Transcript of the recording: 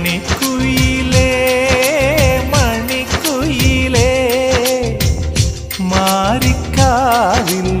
മണിക്കുയിലേ മണിക്കുയിലേ മാറിക്കാവില്ല